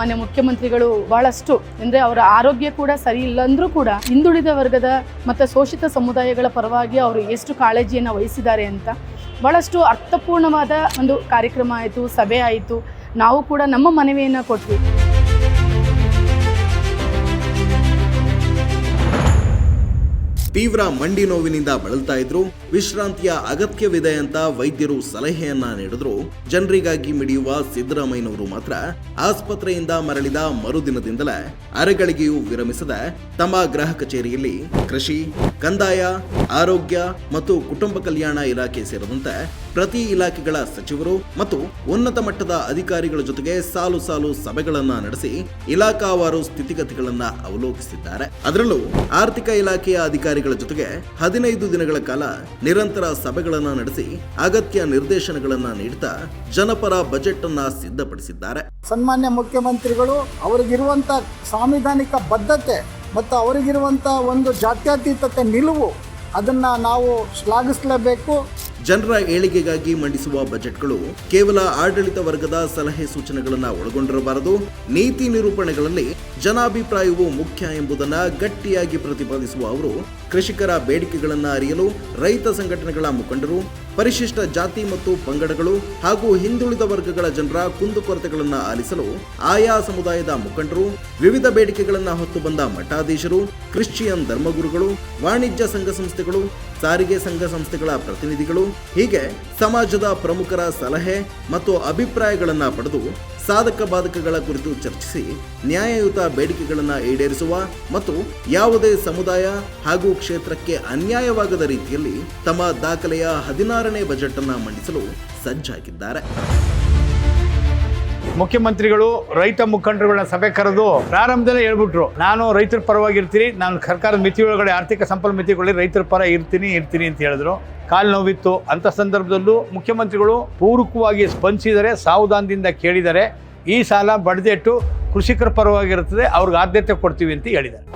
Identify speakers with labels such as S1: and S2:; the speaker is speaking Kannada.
S1: ಮಾನ್ಯ ಮುಖ್ಯಮಂತ್ರಿಗಳು ಬಹಳಷ್ಟು, ಅಂದರೆ ಅವರ ಆರೋಗ್ಯ ಕೂಡ ಸರಿ ಇಲ್ಲ ಅಂದರೂ ಕೂಡ ಹಿಂದುಳಿದ ವರ್ಗದ ಮತ್ತು ಶೋಷಿತ ಸಮುದಾಯಗಳ ಪರವಾಗಿ ಅವರು ಎಷ್ಟು ಕಾಳಜಿಯನ್ನು ವಹಿಸಿದ್ದಾರೆ ಅಂತ ಬಹಳಷ್ಟು ಅರ್ಥಪೂರ್ಣವಾದ ಒಂದು ಕಾರ್ಯಕ್ರಮ ಆಯಿತು, ಸಭೆ ಆಯಿತು. ನಾವು ಕೂಡ ನಮ್ಮ ಮನವಿಯನ್ನು ಕೊಟ್ವಿ.
S2: ತೀವ್ರ ಮಂಡಿ ನೋವಿನಿಂದ ಬಳಲ್ತಾ ಇದ್ರು. ವಿಶ್ರಾಂತಿಯ ಅಗತ್ಯವಿದೆ ಅಂತ ವೈದ್ಯರು ಸಲಹೆಯನ್ನ ನೀಡಿದ್ರು. ಜನರಿಗಾಗಿ ಮಿಡಿಯುವ ಸಿದ್ದರಾಮಯ್ಯನವರು ಮಾತ್ರ ಆಸ್ಪತ್ರೆಯಿಂದ ಮರಳಿದ ಮರುದಿನದಿಂದಲೇ ಅರೆಗಳಿಗೆಯೂ ವಿರಮಿಸದೆ ತಮ್ಮ ಗೃಹ ಕಚೇರಿಯಲ್ಲಿ ಕೃಷಿ, ಕಂದಾಯ, ಆರೋಗ್ಯ ಮತ್ತು ಕುಟುಂಬ ಕಲ್ಯಾಣ ಇಲಾಖೆ ಸೇರಿದಂತೆ ಪ್ರತಿ ಇಲಾಖೆಗಳ ಸಚಿವರು ಮತ್ತು ಉನ್ನತ ಮಟ್ಟದ ಅಧಿಕಾರಿಗಳ ಜೊತೆಗೆ ಸಾಲು ಸಾಲು ಸಭೆಗಳನ್ನ ನಡೆಸಿ ಇಲಾಖಾವಾರು ಸ್ಥಿತಿಗತಿಗಳನ್ನ ಅವಲೋಕಿಸಿದ್ದಾರೆ. ಅದರಲ್ಲೂ ಆರ್ಥಿಕ ಇಲಾಖೆಯ ಅಧಿಕಾರಿಗಳ ಜೊತೆಗೆ ಹದಿನೈದು ದಿನಗಳ ಕಾಲ ನಿರಂತರ ಸಭೆಗಳನ್ನ ನಡೆಸಿ ಅಗತ್ಯ ನಿರ್ದೇಶನಗಳನ್ನ ನೀಡುತ್ತಾ ಜನಪರ ಬಜೆಟ್ ಅನ್ನ ಸಿದ್ಧಪಡಿಸಿದ್ದಾರೆ.
S3: ಸನ್ಮಾನ್ಯ ಮುಖ್ಯಮಂತ್ರಿಗಳು, ಅವರಿಗಿರುವಂತ ಸಾಂವಿಧಾನಿಕ ಬದ್ಧತೆ ಮತ್ತು ಅವರಿಗಿರುವಂತಹ ಒಂದು ಜಾತ್ಯತೀತತೆ ನಿಲುವು, ಅದನ್ನ ನಾವು ಶ್ಲಾಘಿಸಲೇಬೇಕು.
S2: ಜನರ ಏಳಿಗೆಗಾಗಿ ಮಂಡಿಸುವ ಬಜೆಟ್ಗಳು ಕೇವಲ ಆಡಳಿತ ವರ್ಗದ ಸಲಹೆ ಸೂಚನೆಗಳನ್ನು ಒಳಗೊಂಡಿರಬಾರದು. ನೀತಿ ನಿರೂಪಣೆಗಳಲ್ಲಿ ಜನಾಭಿಪ್ರಾಯವು ಮುಖ್ಯ ಎಂಬುದನ್ನು ಗಟ್ಟಿಯಾಗಿ ಪ್ರತಿಪಾದಿಸುವ ಅವರು ಕೃಷಿಕರ ಬೇಡಿಕೆಗಳನ್ನು ಅರಿಯಲು ರೈತ ಸಂಘಟನೆಗಳ ಮುಖಂಡರು, ಪರಿಶಿಷ್ಟ ಜಾತಿ ಮತ್ತು ಪಂಗಡಗಳು ಹಾಗೂ ಹಿಂದುಳಿದ ವರ್ಗಗಳ ಜನರ ಕುಂದುಕೊರತೆಗಳನ್ನು ಆಲಿಸಲು ಆಯಾ ಸಮುದಾಯದ ಮುಖಂಡರು, ವಿವಿಧ ಬೇಡಿಕೆಗಳನ್ನು ಹೊತ್ತು ಬಂದ ಮಠಾಧೀಶರು, ಕ್ರಿಶ್ಚಿಯನ್ ಧರ್ಮಗುರುಗಳು, ವಾಣಿಜ್ಯ ಸಂಘ ಸಂಸ್ಥೆಗಳು, ಸಾರಿಗೆ ಸಂಘ ಸಂಸ್ಥೆಗಳ ಪ್ರತಿನಿಧಿಗಳು ಹೀಗೆ ಸಮಾಜದ ಪ್ರಮುಖರ ಸಲಹೆ ಮತ್ತು ಅಭಿಪ್ರಾಯಗಳನ್ನು ಪಡೆದು ಸಾಧಕ ಬಾಧಕಗಳ ಕುರಿತು ಚರ್ಚಿಸಿ ನ್ಯಾಯಯುತ ಬೇಡಿಕೆಗಳನ್ನು ಈಡೇರಿಸುವ ಮತ್ತು ಯಾವುದೇ ಸಮುದಾಯ ಹಾಗೂ ಕ್ಷೇತ್ರಕ್ಕೆ ಅನ್ಯಾಯವಾಗದ ರೀತಿಯಲ್ಲಿ ತಮ್ಮ ದಾಖಲೆಯ ಹದಿನಾರನೇ ಬಜೆಟ್ ಅನ್ನು ಮಂಡಿಸಲು ಸಜ್ಜಾಗಿದ್ದಾರೆ.
S4: ಮುಖ್ಯಮಂತ್ರಿಗಳು ರೈತ ಮುಖಂಡರುಗಳನ್ನ ಸಭೆ ಕರೆದು ಪ್ರಾರಂಭದಲ್ಲೇ ಹೇಳ್ಬಿಟ್ರು, ನಾನು ರೈತರ ಪರವಾಗಿರ್ತೀನಿ, ನಾನು ಸರ್ಕಾರದ ಮಿತಿ ಒಳಗಡೆ ಆರ್ಥಿಕ ಸಂಪನ್ಮೂಲ ಮಿತಿಗಳಲ್ಲಿ ರೈತರ ಪರ ಇರ್ತೀನಿ ಇರ್ತೀನಿ ಅಂತ ಹೇಳಿದ್ರು. ಕಾಲು ನೋವಿತ್ತು. ಅಂತ ಸಂದರ್ಭದಲ್ಲೂ ಮುಖ್ಯಮಂತ್ರಿಗಳು ಪೂರಕವಾಗಿ ಸ್ಪಂದಿಸಿದರೆ, ಸಾವಧಾನದಿಂದ ಕೇಳಿದರೆ, ಈ ಸಾಲ ಬಡ್ದೆಟ್ಟು ಕೃಷಿಕರ ಪರವಾಗಿರುತ್ತದೆ, ಅವ್ರಿಗೆ ಆದ್ಯತೆ ಕೊಡ್ತೀವಿ ಅಂತ ಹೇಳಿದ್ದಾರೆ.